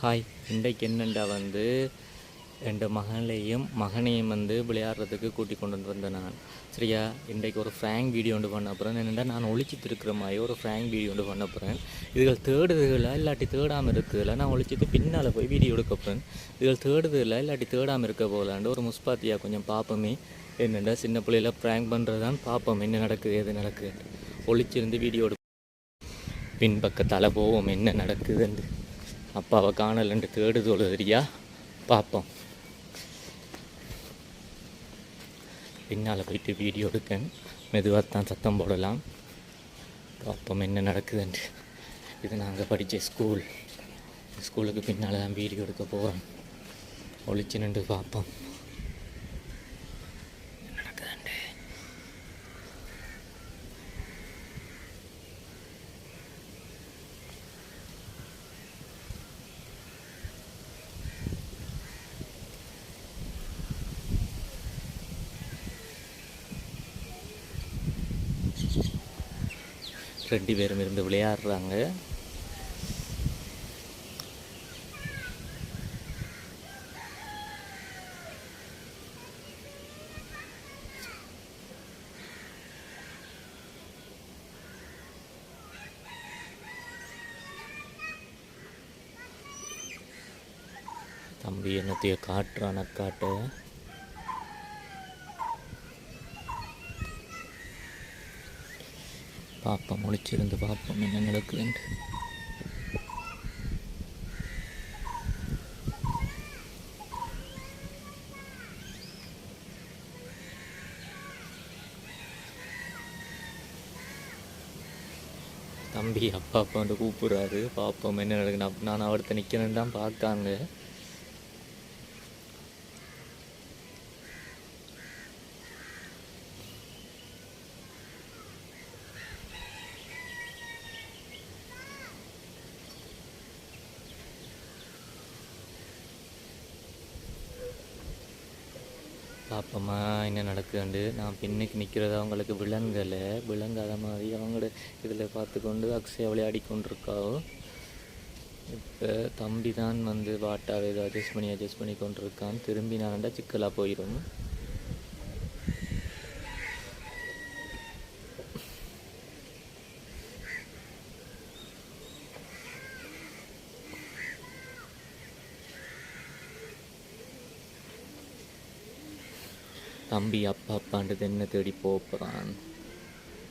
Hi. இன்றைக்கு என்னண்டா வந்து ரெண்டு மகளையும் மகனையும் வந்து விளையாடுறதுக்கு கூட்டி கொண்டு வந்தேன் நான். சரியா? இன்றைக்கு ஒரு ஃப்ராங்க் வீடியோ ஒன்று பண்ண போகிறேன் என்னென்னா நான் ஒழிச்சிட்டு இருக்கிற மாதிரி ஒரு ஃப்ரேங்க் வீடியோ ஒன்று பண்ண போகிறேன் இதுகள் தேடுதுகளா இல்லாட்டி தேடாமல் இருக்குதுல நான் ஒழிச்சிட்டு பின்னால் போய் வீடியோ எடுக்க போகிறேன் இதுகள் தேடுதுல இல்லாட்டி தேடாமல் இருக்க போகலான்ட்டு ஒரு முஸ்பாத்தியாக கொஞ்சம் பார்ப்போமே என்னென்னா சின்ன பிள்ளையில ப்ராங்க் பண்ணுறது தான் பார்ப்போம் என்ன நடக்குது எது நடக்குது ஒழிச்சிருந்து வீடியோ எடுப்போம். பின்பக்கத்தால் போவோம். என்ன நடக்குதுன்னு அப்பாவை காணலன்ட்டு தேடுது தெரியா பார்ப்போம் பின்னால் போயிட்டு வீடியோ எடுக்கேன். மெதுவாக தான் சத்தம் போடலாம். பார்ப்போம் என்ன நடக்குதுன்ட்டு. இது நாங்கள் படித்த ஸ்கூல் ஸ்கூலுக்கு பின்னால் தான் வீடியோ எடுக்க போகிறோம் ஒழிச்சு நின்று பார்ப்போம் என்ன நடக்குதுன்ட்டு ரெண்டு பேரும் இருந்து விளையாடுறாங்க. தம்பி என்னத்தைய காட்டுறான் காட்ட பார்ப்போம் முழிச்சிருந்து பார்ப்போம் என்ன நடக்குதுன்ட்டு தம்பி அப்பா அப்பா வந்து கூப்பிடுறாரு. பார்ப்போம் என்ன நடக்குது நான் நான் அவர்கிட்ட நிற்கிறேன்னு தான் பார்க்காங்க பாப்பம்மா என்ன நடக்குதுண்டு? நான் பின்னுக்கு நிற்கிறது அவங்களுக்கு விளங்கலை விளங்காத மாதிரி அவங்களோட இதில் பார்த்து கொண்டு அக்ஷயா விளையாடி கொண்டிருக்காவோ இப்போ தம்பி தான் வந்து வாட்டாவை ஏதோ அட்ஜஸ்ட் பண்ணி அட்ஜஸ்ட் பண்ணி கொண்டிருக்கான். திரும்பி நான்டா சிக்கலாக போயிடும் தம்பி அப்பா அப்பான்றது என்ன தேடி போகிறான்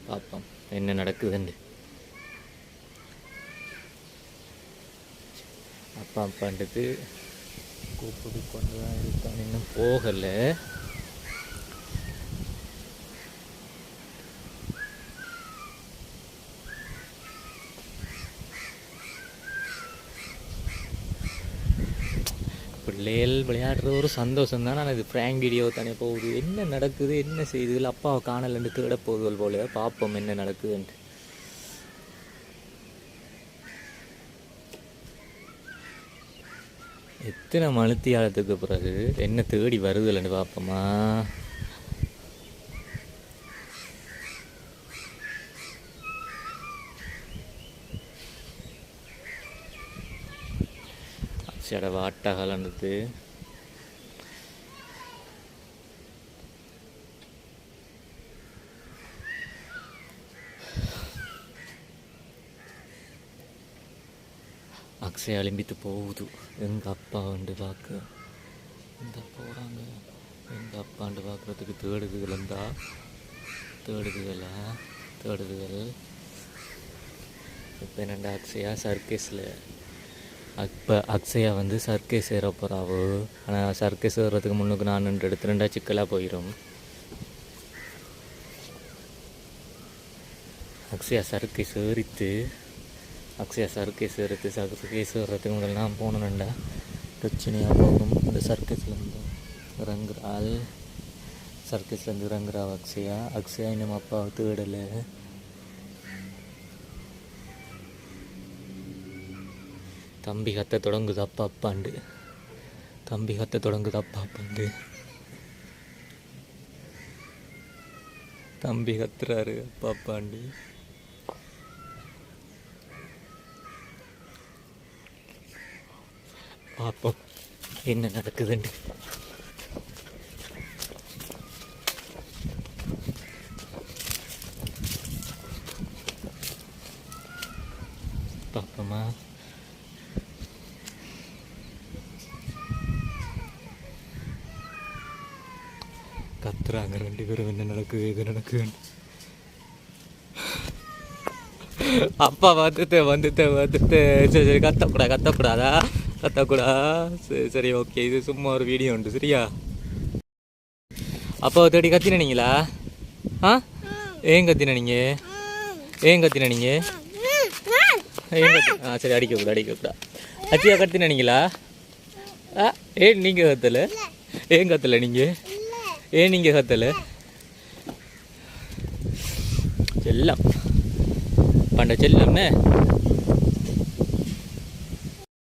பார்ப்போம் என்ன நடக்குதுன்னு. அப்பா அப்பான்றது கூப்பிட்டு கொண்டு தான் இருக்கான். இன்னும் போகலை. லேல் விளையாடுற ஒரு சந்தோஷம் தான் ஆனால் இது ஃப்ரேங்க் வீடியோ தானே போகுது. என்ன நடக்குது? என்ன செய்யுது அப்பாவை காணலன்னு தேட போகுதுகள் போல. பார்ப்போம் என்ன நடக்குதுன்ட்டு. எத்தனை மழுத்தியாலத்துக்கு பிறகு என்ன தேடி வருதுலன்னு பார்ப்போமா அச்சட வாட்டகலன்றது அக்ஷயா அலிம்பித்து போகுது. எங்கள் அப்பா வந்து பார்க்க. இந்த போகிறாங்க எங்கள் அப்பாண்டு பார்க்குறதுக்கு தேடுதுகள் இருந்தால் தேடுதுகளா தேடுதுகள் இப்போ என்னண்டா அக்ஷயா சர்க்கஸில் அப்போ அக்ஷயா வந்து சர்க்கேஸ் ஏற போகிறாவோ ஆனால் சர்க்கேஸ் ஏறுறதுக்கு முன்னுக்கு நான் ரெண்டு எடுத்து ரெண்டாக சிக்கலாக போயிடும் அக்ஷயா சர்க்கேஸ் ஏறித்து அக்ஷயா சர்க்கேஸ் ஏறுத்து சர்க்கேஸ் ஏறுறதுக்கு முதல்ல நான் போனேன்டா. பிரச்சனையாக போகும். இந்த சர்க்கஸ்லேருந்து இறங்குறாள். சர்க்கஸ்லேருந்து இறங்குறா அக்ஷயா. அக்ஷயா இன்னும் அப்பாவை தேடலை. தம்பி கத்த தொடங்குது அப்பா அப்பாண்டு. தம்பி கத்த தொடங்குது அப்பா அப்பாண்டு. தம்பி கத்துறாரு அப்பா அப்பாண்டு. பார்ப்போம் என்ன நடக்குதுன்னு. பார்ப்போமா? கத்துறாங்க. ரெண்டு பேரும் என்ன நடக்குது எது நடக்குதுன்னு. அப்பா வந்துட்டு வந்துட்டு வந்துட்டு சரி சரி கத்தக்கூடாது கத்தக்கூடாதா? கத்தக்கூடா. சரி சரி ஓகே. இது சும்மா ஒரு வீடியோ உண்டு சரியா? அப்பா தேடி கத்தினீங்களா ஆ? ஏன் கத்தின ஏன் கத்தின ஏன் கத்தி ஆ சரி அடிக்கக்கூடாது அடிக்கக்கூடாது அச்சியா கத்தினீங்களா ஆ ஏன் நீங்க கத்தலை? ஏன் கத்தலை நீங்க? ஏன் நீங்கள் கத்தலை. செல்லம். பண்ட செல்லம்னு